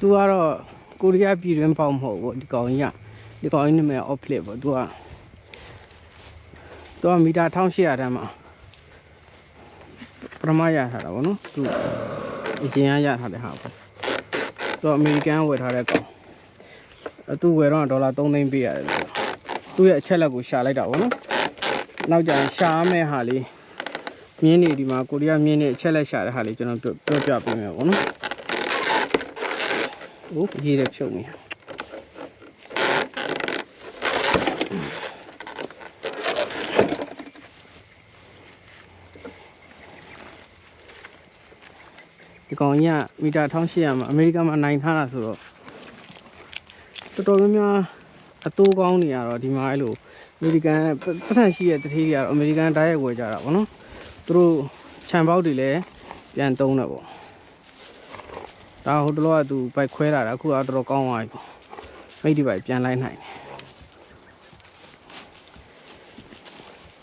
သူကတော့ကိုရီးယားပြည်တွင်းပေါက်မဟုတ်ဘူးဒီကောင်ကြီးကဒီကောင်ကြီးနာမည် off flip ပေါ့သူကသူကမီတာ1800တန်းမှာပထမရထားတာပေါ့နော်သူအရင်ကရထားတဲ့ဟာပေါ့သူကအမေရိကန်ဝယ်ထားတဲ့ကောင်အသူဝယ်တော့ဒေါ်လာ3သိန်းပေးရတယ်လို့သူ့ရဲ့အချက်လက်ကိုရှာလိုက်တာပေါ့နော်နောက်ကျရင်ရှာရမယ့်ဟာလေးမြင်းနေဒီမှာကိုရီးယားမြင်းနေအချက်လက်ရှာတဲ့ဟာလေးကျွန်တော်ပြောပြောပြပေးမယ်ပေါ့နော် โอ้ရေးတယ်ဖြုတ်နေဒီကောင်ကြီးကမီတာ1800မှာအမေရိကန်မှာနိုင်ထားတာဆိုတော့တော်တော်များများအတိုးကောင်းနေရတော့ဒီမှာအဲ့လိုအမေရိကန်ပတ်စံရှိတဲ့တတိတွေကတော့အမေရိကန်ဓာတ်ရိုက်ဝယ်ကြတာဗောနော်သူတို့ခြံပေါက်တွေလည်းပြန်တုံးတယ်ဗော ဒါဟိုတလောကသူဘိုက်ခွဲတာတာအခုကတော့တော်တော်ကောင်းသွားပြီပေါ့မိတ်ဒီဘိုက်ပြန်လိုက်နိုင်တယ်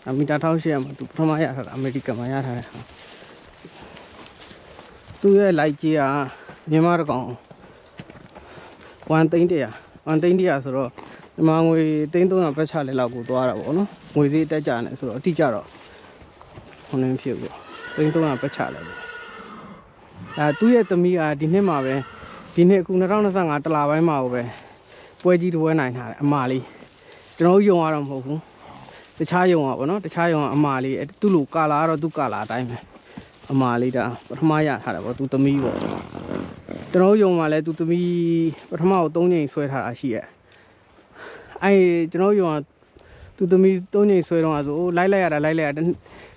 အမီတာ1800မှာသူပထမရထားတာအမေရိကန်မှာရထားတဲ့ဟာသူရဲ့လိုက်ကြီးကမြန်မာတကောင်1သိန်း100 1သိန်း100ဆိုတော့မြန်မာငွေသိန်း300ပတ်ချလဲလောက်ကိုသွားတာပေါ့နော်ငွေစည်းတက်ကြနေဆိုတော့အတိကြတော့ဟိုနေဖြစ်ဘူးသိန်း300ပတ်ချလဲပေါ့ ဒါသူ့ရဲ့သမီးကဒီနှစ်မှာပဲဒီနှစ်အခု2025တလပိုင်းမှာပဲပွဲကြီးတစ်ပွဲနိုင်ထားတယ်အမလေးကျွန်တော်တို့ယုံရတော့မဟုတ်ဘူးတခြားယုံရပါဘောနော်တခြားယုံကအမလေးအဲ့သူ့လိုကာလာကတော့သူ့ကာလာအတိုင်းပဲအမလေးဒါပထမရထားတာပေါ့သူသမီးပေါ့ကျွန်တော်တို့ယုံမှာလဲသူသမီးပထမကို3ချိန်ဆွဲထားတာရှိရဲ့အဲ့ကျွန်တော်တို့ယုံကသူသမီး3ချိန်ဆွဲတော့ဆိုလိုက်လိုက်ရတာလိုက်လိုက်ရတာ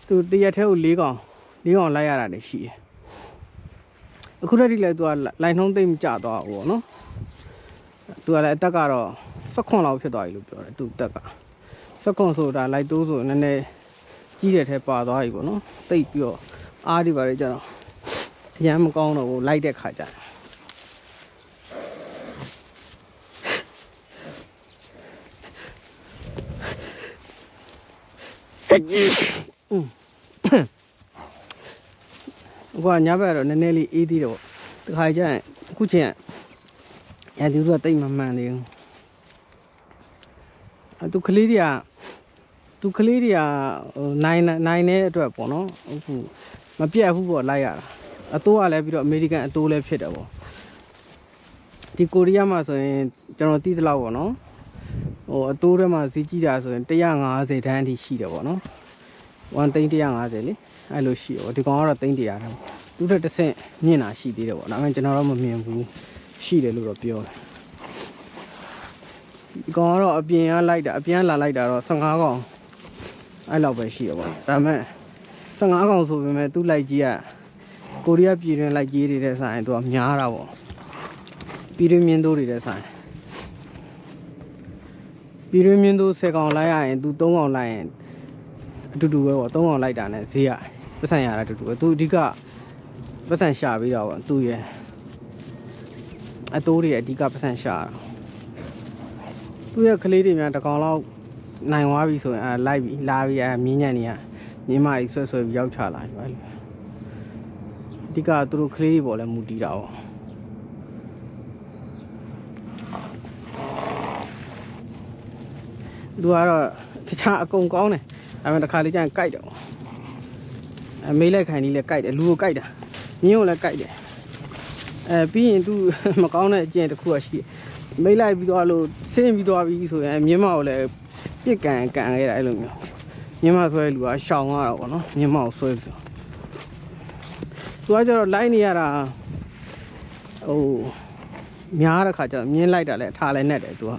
သူတရက်ထဲကို၄កောင်၄កောင်လိုက်ရတာလည်းရှိတယ် အခုတည်းကလည်းသူကလိုင်နှုံးသိမ့်မကြသွားဘူးပေါ့နော်သူကလည်းအသက်ကတော့16လောက်ဖြစ်သွားပြီလို့ပြောတယ်သူအသက်က16ဆိုတာလိုက်တိုးဆိုနည်းနည်းကြီးတဲ့ထဲပါသွားပြီပေါ့နော်သိပ်ပြီးတော့အားဒီပါလေကြတော့အရမ်းမကောင်းတော့ဘူးလိုက်တဲ့ခါကျတယ်อืม အခုကညဘက်ကတော့နည်းနည်းလေးအေးသေးတယ်ပေါ့တခါကျရင်အခုချိန်ကရန်သူတို့ကတိတ်မမှန်သေးဘူးအဲသူကလေးတွေကသူကလေးတွေကဟိုနိုင်နိုင်တဲ့အတွက်ပေါ့နော်အခုမပြတ်ဘူးပေါ့လိုက်ရတာအတိုးကလည်းပြီးတော့အမေရိကန်အတိုးလည်းဖြစ်တယ်ပေါ့ဒီကိုရီးယားမှာဆိုရင်ကျွန်တော်သိသလောက်ပေါ့နော်ဟိုအတိုးထဲမှာဈေးကြီးတာဆိုရင်150တန်းအထိရှိတယ်ပေါ့နော်1သိန်း150လေ အဲ့လိုရှိတယ်ပေါ့ဒီကောင်ကတော့သိန်း100တန်းပေါ့သူတို့တစ်ဆင့်မြင့်တာရှိသေးတယ်ပေါ့ဒါပေမဲ့ကျွန်တော်တော့မမြင်ဘူးရှိတယ်လို့တော့ပြောတယ်ဒီကောင်ကတော့အပြင်ကလိုက်တာအပြင်ကလာလိုက်တာတော့15ကောင်အဲ့လောက်ပဲရှိရပေါ့ဒါပေမဲ့15ကောင်ဆိုပေမဲ့သူ့လိုက်ကြီးကကိုရီးယားပြည်တွင်းလိုက်ကြီးတွေတဲ့ဆိုင်သူကများတာပေါ့ပြည်တွင်းမြင်းတို့တွေတဲ့ဆိုင်ပြည်တွင်းမြင်းတို့10ကောင်လိုက်ရရင်သူ3ကောင်လိုက်ရင်အတူတူပဲပေါ့3ကောင်လိုက်တာနဲ့ဈေးရ ပတ်စံရတာအတူတူပဲသူအဓိကပတ်စံရှာပြီးတော့ပေါ့သူရဲ့အတိုးတွေအဓိကပတ်စံရှာတာသူရဲ့ကလေးတွေများတစ်ကောင်လောက်နိုင်သွားပြီဆိုရင်အဲလိုက်ပြီလာပြီအဲမြင်းညံ့နေရမြင်းမကြီးဆွဲဆွဲပြီးရောက်ချလာပြီပဲလို့အဓိကသူတို့ကလေးတွေပေါ်လဲမူတည်တာပေါ့သူကတော့တခြားအကုန်ကောင်းတယ်ဒါပေမဲ့တစ်ခါလေးကျရင်ကြိုက်တယ်ပေါ့ အဲမေးလိုက်ခိုင်ကြီးလဲကြိုက်တယ်လူကိုကြိုက်တာမြင်းကိုလည်းကြိုက်တယ်အဲပြီးရင်သူမကောင်းတဲ့အကျင့်တစ်ခုကရှိတယ်မိတ်လိုက်ပြီးတော့လို့ဆင်းပြီးတော့ပြီးဆိုရင်မြင်းမကိုလည်းပြစ်ကန်ကန်ခဲ့တာအဲ့လိုမျိုးမြင်းမဆွဲလူကရှောင်ရတာပေါ့နော်မြင်းမကိုဆွဲပြီးတော့သူကကျတော့လိုက်နေရတာဟိုများတဲ့ခါကျတော့မြင်းလိုက်တာလည်းအထားလည်းနဲ့တယ်သူက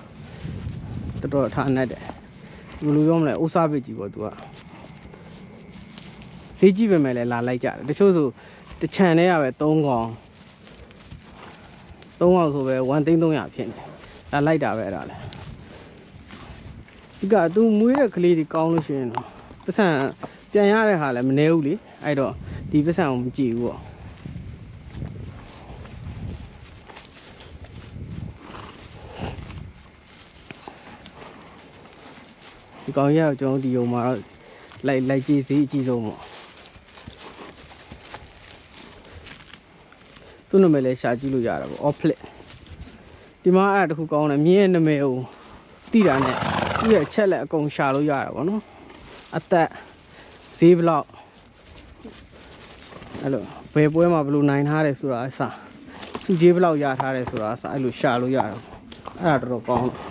တော်တော်အထားနဲ့တယ်ဘယ်လိုပြောမလဲဥစားပစ်ကြီးပေါ့သူက ဈေးကြီးပဲမဲ့လည်းလာလိုက်ကြတယ်တချို့ဆိုတစ်ချန်ထဲရပဲ3កောင်3កောင်ဆိုပဲ1သိန်း300ဖြစ်နေလာလိုက်တာပဲအဲ့ဒါလည်းဒီကသူမွေးတဲ့ကလေးတွေကောင်းလို့ရှိရင်တော့ပတ်စံပြန်ရတဲ့ဟာလည်းမနေဘူးလေအဲ့တော့ဒီပတ်စံကိုမကြည့်ဘူးပေါ့ဒီကောင်ရကျွန်တော်ဒီယုံမှာတော့လိုက်လိုက်ကြည့်စီအကြည့်ဆုံးပေါ့ သူ့နာမည်လည်းရှာကြည့်လို့ရတာပေါ့ off flip ဒီမှာအဲ့ဒါတစ်ခုကောင်းတယ်မြင်းရဲ့နာမည်ကိုတိတာနဲ့သူ့ရဲ့အချက်လက်အကုန်ရှာလို့ရတာပေါ့နော်အသက်ဈေးဘယ်လောက်အဲ့လိုဘယ်ပွဲမှာဘယ်လိုနိုင်ထားတယ်ဆိုတာအစစုကြီးဘယ်လောက်ရထားတယ်ဆိုတာအစအဲ့လိုရှာလို့ရတာပေါ့အဲ့ဒါတော်တော်ကောင်းတယ်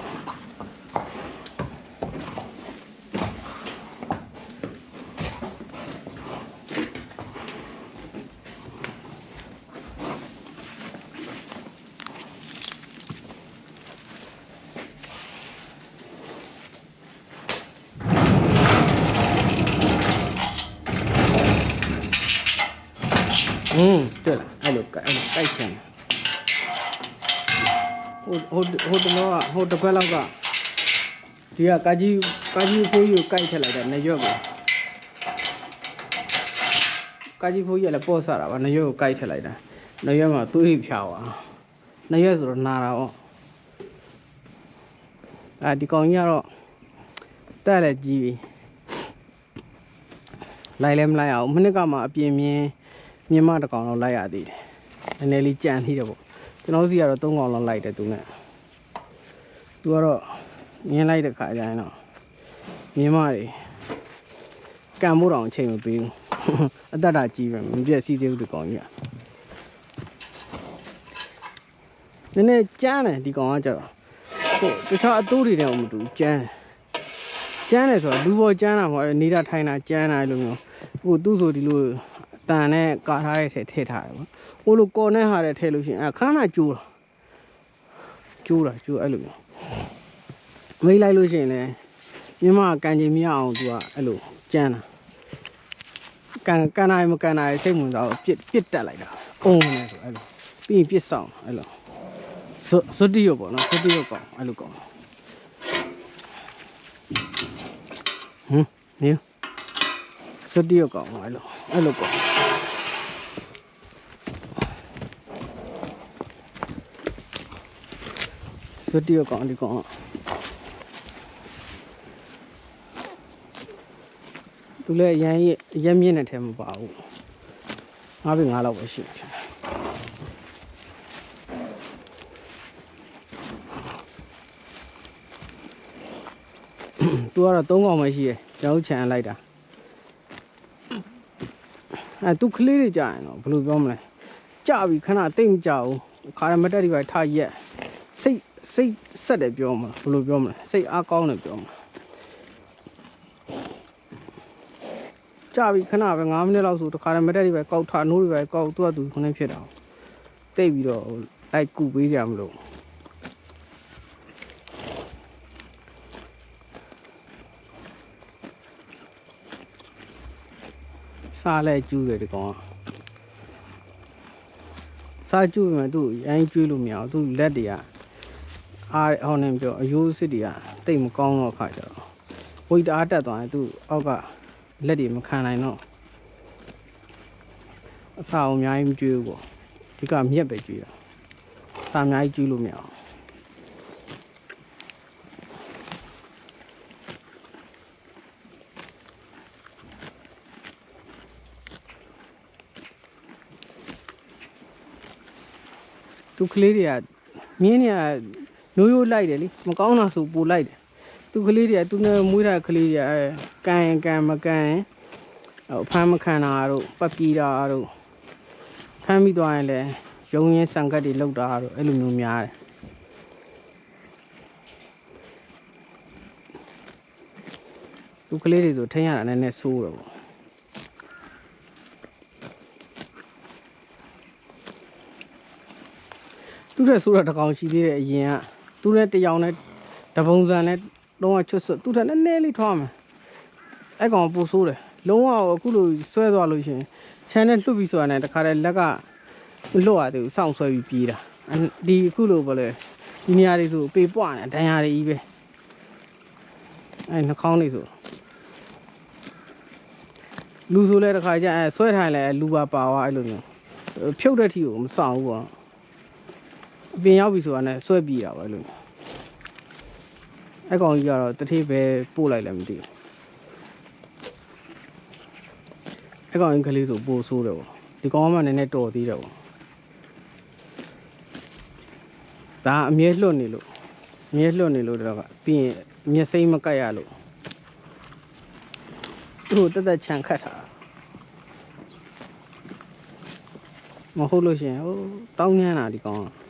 อืม对了အဲ့လိုအဲ့လိုတိုက်ချင်ဟိုဟိုဟိုတလောကဟိုတစ်ခွက်လောက်ကဒီကကာကြီးကာကြီးဖိုးကြီးကိုကိုက်ထက်လိုက်တယ်နေရွက်ကိုကာကြီးဖိုးကြီးကလည်းပေါ့ဆတာပါနေရွက်ကိုကိုက်ထက်လိုက်တာနေရွက်မှာသွေးဖြာသွားနေရွက်ဆိုတော့နာတာပေါ့အာဒီကောင်ကြီးကတော့တက်လည်းကြီးပြီလိုက်လည်းမလိုက်အောင်မနစ်ကမှအပြင်းမြင်း မြင်းမတစ်ကောင်လောက်လိုက်ရသေးတယ်။နည်းနည်းလေးကြံသေးတယ်ပေါ့။ကျွန်တော်စီကတော့၃ကောင်လောက်လိုက်တယ်သူနဲ့။သူကတော့မြင်းလိုက်တဲ့ခါကျရင်တော့မြင်းမတွေကံမို့တောင်အချိန်မပေးဘူး။အသက်တာကြီးပဲမပြည့်စည်သေးဘူးဒီကောင်ကြီးက။နည်းနည်းကြမ်းတယ်ဒီကောင်ကကျတော့ဟိုတခြားအတိုးတွေနဲ့မတူဘူးကြမ်းတယ်။ကြမ်းတယ်ဆိုတော့လူပေါ်ကြမ်းတာမဟုတ်ဘူးနေတာထိုင်တာကြမ်းတာလို့မျိုးဟိုသူ့ဆိုဒီလို တန်နဲ့ကာထားတဲ့ထဲထည့်ထားတယ်ပေါ့ဟိုလိုကော်နဲ့ဟာတဲ့ထည့်လို့ရှိရင်အခါနာကျိုးတာကျိုးတာကျိုးအဲ့လိုမျိုးမိတ်လိုက်လို့ရှိရင်လည်းမြမကန်ချင်မရအောင်သူကအဲ့လိုကြမ်းတာကန်ကန်နိုင်မကန်နိုင်စိတ်ဝင်စားတော့ပြစ်ပြစ်တက်လိုက်တာအုံနေဆိုအဲ့လိုပြီးရင်ပြစ်ဆောင်အဲ့လိုဇဇတိရောပေါ့နော်ဇတိရောကောင်းအဲ့လိုကောင်းဟမ်နေ ဇတိရောကောင်းအဲ့လိုအဲ့လိုကောင်းစွတ်တီရကောင်ဒီကောင်သူလည်းအရန်ရအရက်မြင့်တဲ့ထဲမပါဘူးငါးပြီငါးလောက်ပဲရှိတယ်သူကတော့၃កောင်ပဲရှိတယ်ကျောင်းချန်လိုက်တာ အဲသူကလေးတွေကြာရင်တော့ဘယ်လိုပြောမလဲကြာပြီခဏတိတ်မကြဘူးခါရမတက်ဒီပါထားရက်စိတ်စိတ်ဆက်တယ်ပြောမှာဘယ်လိုပြောမလဲစိတ်အားကောင်းတယ်ပြောမှာကြာပြီခဏပဲ9မိနစ်လောက်ဆိုတခါရမတက်ဒီပါကောက်ထားနိုးတွေပါကောက်သူ့အတူခနဲ့ဖြစ်တာတိတ်ပြီးတော့လိုက်ကူပေးကြမလို့ စားလဲကျူးတယ်ဒီကောင်ကစားကျူးမှသူ့ရိုင်းကျွေးလို့မရအောင်သူ့လက်တွေကအားဟောင်းနေပြောအယိုးစစ်တွေကတိတ်မကောင်းတော့ခါကြတော့ဝိတ်တအားတက်သွားရင်သူ့အောက်ကလက်တွေမခံနိုင်တော့အစာအောင်အများကြီးမကျွေးဘူးပေါ့ဒီကမြက်ပဲကျွေးတာစာအများကြီးကျွေးလို့မရအော သူကလေးတွေကမြင်းတွေကရိုးရိုးလိုက်တယ်လေမကောင်းတာဆိုပိုလိုက်တယ်သူကလေးတွေကသူနဲ့မွေးတဲ့ကလေးတွေကအဲကန်ရင်ကန်မကန်ရင်ဟိုဖမ်းမခံတာတို့ပတ်ပြေးတာတို့ဖမ်းပြီးသွားရင်လည်းရုံရင်းဆန်ကတ်တွေလောက်တာတို့အဲ့လိုမျိုးများတယ်သူကလေးတွေဆိုထိန်းရတာနည်းနည်းဆိုးတော့ပေါ့သူ တဲ့ဆိုးတာတစ်ကောင်ရှိသေးတယ်အရင်ကသူနဲ့တစ်ယောက်နဲ့တပုံစံနဲ့တော့ချွတ်ဆွတ်သူတဲ့နည်းနည်းလေးထွားမယ်အဲ့ကောင်ပိုဆိုးတယ်လုံးဝအခုလိုဆွဲသွားလို့ရှရင်ခြံနဲ့လှုပ်ပြီးဆိုတာနဲ့တခါတည်းလက်ကလွတ်ရတယ်စောင့်ဆွဲပြီးပြေးတာအဲ့ဒီအခုလိုပေါ့လေဒီနေရာတွေဆိုပေပွားနေဒဏ်ရာတွေကြီးပဲအဲ့နှာခေါင်းတွေဆိုလူဆိုလဲတခါကျအဲဆွဲထိုင်လဲလူပါပါသွားအဲ့လိုမျိုးဖြုတ်တဲ့ထီကိုမဆောင်ဘူးပေါ့ အပြင်ရောက်ပြီဆိုတာနဲ့ဆွဲပြေးတာပဲအဲ့လိုမျိုးအဲ့ကောင်ကြီးကတော့တတိပဲပို့လိုက်လည်းမသိဘူးအဲ့ကောင်ကြီးကလေးဆိုပို့ဆိုးတယ်ပေါ့ဒီကောင်ကမှနည်းနည်းတော်သေးတယ်ပေါ့ဒါအမြဲလွတ်နေလို့အမြဲလွတ်နေလို့တော့ကပြီးရင်မျက်စိမကတ်ရလို့သူ့ကိုတက်တက်ချန်ခတ်ထားတာမဟုတ်လို့ရှိရင်ဟိုတောင်းညမ်းတာဒီကောင်က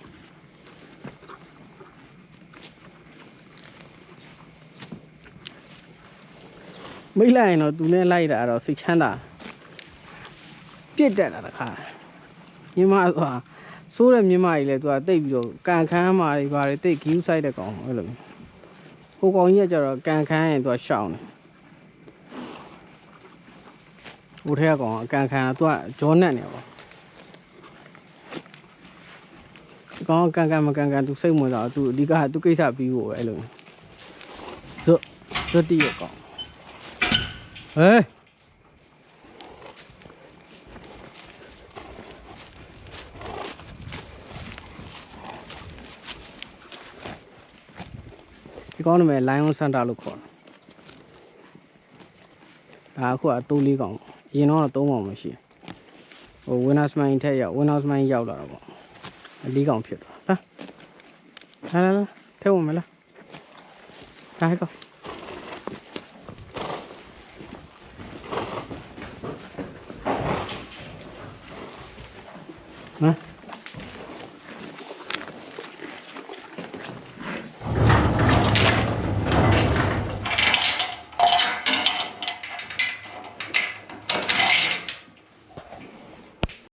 မိတ်လိုက်ရင်တော့သူနဲ့လိုက်တာတော့စိတ်ချမ်းသာပြစ်တက်တာတခါညီမဆိုတာစိုးတဲ့မြင်မကြီးလဲသူကတိတ်ပြီးတော့ကန်ခမ်းမာတွေဘာတွေတိတ်ဂီးဆိုင်တဲ့ကောင်အဲ့လိုမျိုးဟိုကောင်ကြီးကကျတော့ကန်ခမ်းရင်သူကရှောင်းတယ်ဟိုထဲကကောင်ကကန်ခမ်းကသူကဂျောနက်နေပါဒီကောင်ကကန်ကန်မကန်ကန်သူစိတ်ဝင်စားသူအဓိကသူကိစ္စပြီးဖို့ပဲအဲ့လိုမျိုးဇွတ်ဇွတ်တီရကောင် ဟေးဒီကောင်းနာမည် Lion Center လို့ခေါ်တာဒါအခုအတိုးလေးကောင်အရင်တော့သုံးကောင်မရှိဘူးဟို Winners Mine ထက်ရောက် Winners Mine ရောက်လာတော့ပေါ့အလေးကောင်ဖြစ်သွားလာလာလာလာထဲဝင်မလားဒါဟဲ့ကောင်